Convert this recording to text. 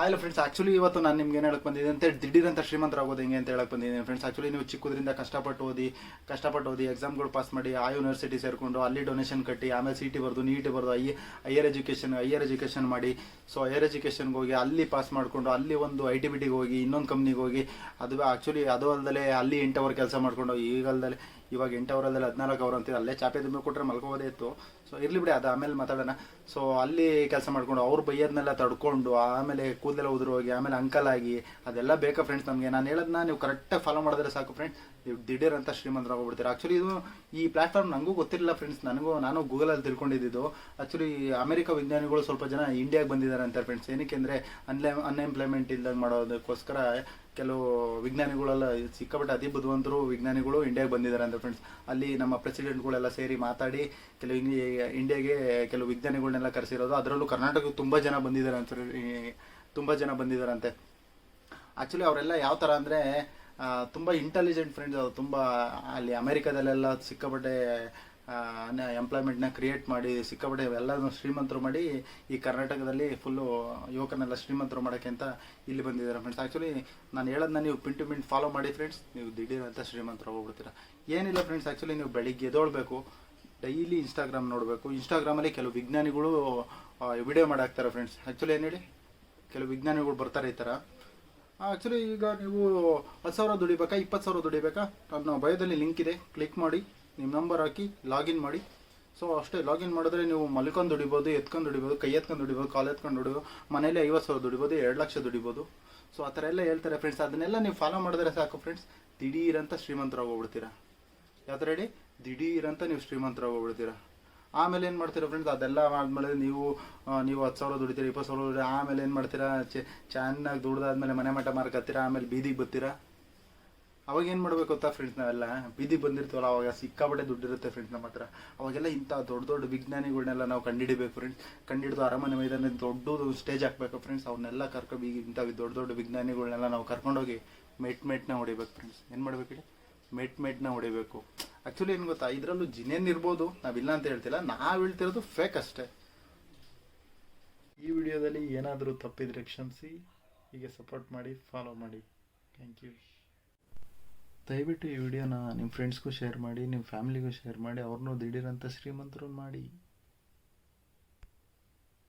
ಆಯಿಲ್ಲ friends actually ಇವತ್ತು ನಾನು ನಿಮ್ಗೆ ಏನು ಹೇಳಕ್ ಬಂದಿದ್ದೀನಿ ಅಂತ ಹೇಳಿ ದಿಢೀರಂತ ಶ್ರೀಮಂತರ ಆಗೋದು ಹೆಂಗೆ ಅಂತ ಹೇಳಕ್ ಬಂದಿದ್ದೀನಿ ಫ್ರೆಂಡ್ಸ್ ಆ್ಯಕ್ಚುಲಿ ನೀವು ಚಿಕ್ಕದ್ರಿಂದ ಕಷ್ಟಪಟ್ಟು ಓದಿ ಕಷ್ಟಪಟ್ಟು ಓದಿ ಎಕ್ಸಾಮ್ಗಳು ಪಾಸ್ ಮಾಡಿ ಆ ಯೂನಿವರ್ಸಿಟಿ ಸೇರಿಕೊಂಡು ಅಲ್ಲಿ ಡೊನೇಷನ್ ಕಟ್ಟಿ, ಆಮೇಲೆ ಸಿ ಟಿ ಬರೆದು, ನೀಟ್ ಬರೆದು I higher education higher education ಮಾಡಿ. ಸೊ ಹೈಯರ್ ಎಜುಕೇಷನ್ಗೆ ಹೋಗಿ ಅಲ್ಲಿ ಪಾಸ್ ಮಾಡಿಕೊಂಡು, ಅಲ್ಲಿ ಒಂದು ಐ ಟಿ ಬಿ ಟಿಗೆ ಹೋಗಿ, ಇನ್ನೊಂದು ಕಂಪ್ನಿಗೆ ಹೋಗಿ, ಅದು ಆ್ಯಕ್ಚುಲಿ ಅದು ಅಲ್ಲದೆ ಅಲ್ಲಿ ಎಂಟು ಅವರ್ ಕೆಲಸ ಮಾಡಿಕೊಂಡು ಈಗಲ್ದಲೆ ಇವಾಗ ಎಂಟು ಅವರಲ್ಲಿ ಹದಿನಾಲ್ಕು ಅವರ್ ಅಂತೀರ ಅಲ್ಲೇ ಚಾಪೆ ಮೇಲೆ ಕೊಟ್ಟರೆ ಮಲ್ಕೋಬೋದೇ ಇತ್ತು. ಸೊ ಇರಲಿ ಬಿಡಿ, ಅದು ಆಮೇಲೆ ಮಾತಾಡೋಣ. ಸೊ ಅಲ್ಲಿ ಕೆಲಸ ಮಾಡ್ಕೊಂಡು ಅವ್ರ ಬೈಯೋದನ್ನೆಲ್ಲ ತಡ್ಕೊಂಡು, ಆಮೇಲೆ ಕೂದಲೆಲ್ಲ ಉದುರು ಹೋಗಿ, ಆಮೇಲೆ ಅಂಕಲ್ ಆಗಿ, ಅದೆಲ್ಲ ಬೇಕಾ ಫ್ರೆಂಡ್ಸ್ ನಮಗೆ? ನಾನು ಹೇಳೋದನ್ನ ನೀವು ಕರೆಕ್ಟಾಗಿ ಫಾಲೋ ಮಾಡಿದ್ರೆ ಸಾಕು ಫ್ರೆಂಡ್ಸ್ ನೀವು ದಿಢೀರ್ ಅಂತ ಶ್ರೀಮಂತರಾಗೋಗ್ಬಿಡ್ತೀರಾ ಆ್ಯಕ್ಚುಲಿ ಇದು ಈ ಪ್ಲಾಟ್ಫಾರ್ಮ್ ನನಗೂ ಗೊತ್ತಿರಲಿಲ್ಲ ಫ್ರೆಂಡ್ಸ್ ನನಗೂ, ನಾನು ಗೂಗಲಲ್ಲಿ ತಿಳ್ಕೊಂಡಿದ್ದು ಆ್ಯಕ್ಚುಲಿ ಅಮೆರಿಕ ವಿಜ್ಞಾನಿಗಳು ಸ್ವಲ್ಪ ಜನ ಇಂಡಿಯಾಗೆ ಬಂದಿದ್ದಾರೆ ಅಂತಾರೆ ಫ್ರೆಂಡ್ಸ್ ಏನಕ್ಕೆ ಅಂದರೆ ಅನ್ಲೆ ಅನ್ಎಂಪ್ಲಾಯ್ಮೆಂಟ್ ಇಲ್ದಂಗೆ ಮಾಡೋದಕ್ಕೋಸ್ಕರ ಕೆಲವು ವಿಜ್ಞಾನಿಗಳೆಲ್ಲ ಸಿಕ್ಕಾಪಟ್ಟೆ ಅತಿ ಬುದ್ಧಿವಂತರು ವಿಜ್ಞಾನಿಗಳು ಇಂಡಿಯಾಗೆ ಬಂದಿದ್ದಾರೆ ಅಂತ ಫ್ರೆಂಡ್ಸ್ ಅಲ್ಲಿ ನಮ್ಮ ಪ್ರೆಸಿಡೆಂಟ್ಗಳೆಲ್ಲ ಸೇರಿ ಮಾತಾಡಿ ಕೆಲವು ಇಂಡಿ- ಇಂಡಿಯಾಗೆ ಕೆಲವು ವಿಜ್ಞಾನಿಗಳನ್ನೆಲ್ಲ ಕರೆಸಿರೋದು. ಅದರಲ್ಲೂ ಕರ್ನಾಟಕಕ್ಕೆ ತುಂಬ ಜನ ಬಂದಿದ್ದಾರೆ ಅಂತ ತುಂಬ ಜನ ಬಂದಿದ್ದಾರಂತೆ. ಆ್ಯಕ್ಚುಲಿ ಅವರೆಲ್ಲ ಯಾವ ಥರ ಅಂದರೆ ತುಂಬ ಇಂಟೆಲಿಜೆಂಟ್ ಫ್ರೆಂಡ್ಸ್ ಅವರು ತುಂಬ ಅಲ್ಲಿ ಅಮೇರಿಕಾದಲ್ಲೆಲ್ಲ ಸಿಕ್ಕಾಪಟ್ಟೆ ಎಂಪ್ಲಾಯ್ಮೆಂಟ್ನ ಕ್ರಿಯೇಟ್ ಮಾಡಿ ಸಿಕ್ಕಾಪಟ್ಟೆ ಎಲ್ಲರನ್ನು ಶ್ರೀಮಂತರು ಮಾಡಿ ಈ ಕರ್ನಾಟಕದಲ್ಲಿ ಫುಲ್ಲು ಯುವಕರನ್ನೆಲ್ಲ ಶ್ರೀಮಂತರು ಮಾಡೋಕ್ಕೆ ಅಂತ ಇಲ್ಲಿ ಬಂದಿದ್ದಾರೆ ಫ್ರೆಂಡ್ಸ್ ಆ್ಯಕ್ಚುಲಿ ನಾನು ಹೇಳೋದನ್ನ ನೀವು ಪಿಂಟು ಟು ಪಿನ್ ಫಾಲೋ ಮಾಡಿ ಫ್ರೆಂಡ್ಸ್ ನೀವು ದಿಢೀರ್ ಅಂತ ಶ್ರೀಮಂತರು ಹೋಗ್ಬಿಡ್ತೀರ. ಏನಿಲ್ಲ ಫ್ರೆಂಡ್ಸ್ ಆ್ಯಕ್ಚುಲಿ ನೀವು ಬೆಳಿಗ್ಗೆ ಎದ್ದೊಳ್ಬೇಕು ಡೈಲಿ ಇನ್ಸ್ಟಾಗ್ರಾಮ್ ನೋಡಬೇಕು. ಇನ್ಸ್ಟಾಗ್ರಾಮಲ್ಲಿ ಕೆಲವು ವಿಜ್ಞಾನಿಗಳು ವಿಡಿಯೋ ಮಾಡಾಕ್ತಾರೆ ಫ್ರೆಂಡ್ಸ್ ಆ್ಯಕ್ಚುಲಿ ಏನು ಹೇಳಿ? ಕೆಲವು ವಿಜ್ಞಾನಿಗಳು ಬರ್ತಾರೆ ಈ ಥರ ಆ್ಯಕ್ಚುಲಿ ಈಗ ನೀವು ಹತ್ತು ಸಾವಿರ ದುಡಿಬೇಕಾ, ಇಪ್ಪತ್ತು ಸಾವಿರ ದುಡಿಬೇಕಾ? ನನ್ನ ಬಯೋದಲ್ಲಿ ಲಿಂಕ್ ಇದೆ. ಕ್ಲಿಕ್ ಮಾಡಿ. ನಿಮ್ಮ ನಂಬರ್ ಹಾಕಿ, ಲಾಗಿನ್ ಮಾಡಿ. ಸೊ ಅಷ್ಟೇ, ಲಾಗಿನ್ ಮಾಡಿದ್ರೆ ನೀವು ಮಲ್ಕೊಂಡು ದುಡಿಬೋದು, ಎತ್ಕೊಂಡು ದುಡಿಬೋದು, ಕೈ ಎತ್ಕೊಂಡು ದುಡಿಬೋದು, ಕಾಲು ಎತ್ಕೊಂಡು ದುಡಿಬೋದು, ಮನೇಲಿ ಐವತ್ತು ಸಾವಿರ ದುಡಿಬೋದು, ಎರಡು ಲಕ್ಷ ದುಡಿಬೋದು. ಸೊ ಆ ಥರ ಎಲ್ಲ ಹೇಳ್ತಾರೆ ಫ್ರೆಂಡ್ಸ್ ಅದನ್ನೆಲ್ಲ ನೀವು ಫಾಲೋ ಮಾಡಿದ್ರೆ ಸಾಕು ಫ್ರೆಂಡ್ಸ್ ದಿಢೀರಂತ ಶ್ರೀಮಂತರಾಗಿ ಹೋಗ್ಬಿಡ್ತೀರಾ. ಯಾವ ಥರ ಹೇಳಿ ದಿಢೀರಂತ ನೀವು ಶ್ರೀಮಂತರಾಗಿ ಹೋಗ್ಬಿಡ್ತೀರಾ. ಆಮೇಲೆ ಏನು ಮಾಡ್ತೀರಾ ಫ್ರೆಂಡ್ಸ್ ಅದೆಲ್ಲ ಆದಮೇಲೆ ನೀವು ನೀವು ಹತ್ತು ಸಾವಿರ ದುಡಿತೀರಾ, ಇಪ್ಪತ್ತು ಸಾವಿರ ಆಮೇಲೆ ಏನು ಮಾಡ್ತೀರಾ? ಚೆನ್ನಾಗಿ ದುಡ್ದಾದ್ಮೇಲೆ ಮನೆ ಮಠ ಮಾರ್ಕತ್ತೀರಾ ಆಮೇಲೆ ಬೀದಿಗೆ ಬರ್ತೀರಾ? ಅವಾಗ ಏನು ಮಾಡ್ಬೇಕು ಗೊತ್ತಾ ಫ್ರೆಂಡ್ಸ್ ನಾವೆಲ್ಲ? ಬೀದಿ ಬಂದಿರ್ತೀವಲ್ಲ, ಅವಾಗ ಸಿಕ್ಕಾಪಟ್ಟೆ ದುಡ್ಡಿರುತ್ತೆ ಫ್ರೆಂಡ್ಸ್ ನಮ್ಮ ಹತ್ರ. ಅವಾಗೆಲ್ಲ ಇಂಥ ದೊಡ್ಡ ದೊಡ್ಡ ವಿಜ್ಞಾನಿಗಳನ್ನೆಲ್ಲ ನಾವು ಕಂಡಿಡಿಬೇಕು ಫ್ರೆಂಡ್ಸ್ ಕಂಡಿಡಿದು ಅರಮನೆ ಮೈದಾನ ದೊಡ್ಡದು ಸ್ಟೇಜ್ ಹಾಕ್ಬೇಕು ಫ್ರೆಂಡ್ಸ್ ಅವನ್ನೆಲ್ಲ ಕರ್ಕೊ ಬೀಗ ಇಂಥ ದೊಡ್ಡ ದೊಡ್ಡ ವಿಜ್ಞಾನಿಗಳನ್ನೆಲ್ಲ ನಾವು ಕರ್ಕೊಂಡೋಗಿ ಮೆಟ್ ಮೆಟ್ನ ಹೊಡಿಬೇಕು ಫ್ರೆಂಡ್ಸ್ ಏನು ಮಾಡ್ಬೇಕು ಹೇಳಿ ಮೆಟ್ ಮೆಟ್ನ ಹೊಡಿಬೇಕು. ಆ್ಯಕ್ಚುಲಿ ಏನು ಗೊತ್ತಾ? ಇದರಲ್ಲೂ ಜಿನೇನ್ ಇರ್ಬೋದು. ನಾವಿಲ್ಲ ಅಂತ ಹೇಳ್ತಿಲ್ಲ. ನಾವು ಹೇಳ್ತಿರೋದು ಫೇಕ್ ಅಷ್ಟೇ. ಈ ವಿಡಿಯೋದಲ್ಲಿ ಏನಾದರೂ ತಪ್ಪಿದ್ರೆ ಕ್ಷಮಿಸಿ. ಹೀಗೆ ಸಪೋರ್ಟ್ ಮಾಡಿ ಫಾಲೋ ಮಾಡಿ. ಥ್ಯಾಂಕ್ ಯು ದಯವಿಟ್ಟು ಈ ವಿಡಿಯೋನ ನಿಮ್ಮ ಫ್ರೆಂಡ್ಸ್ಗೂ ಶೇರ್ ಮಾಡಿ ನಿಮ್ಮ ಫ್ಯಾಮಿಲಿಗೂ ಶೇರ್ ಮಾಡಿ, ಅವ್ರನ್ನೂ ದಿಢೀರಂತ ಶ್ರೀಮಂತರು ಮಾಡಿ.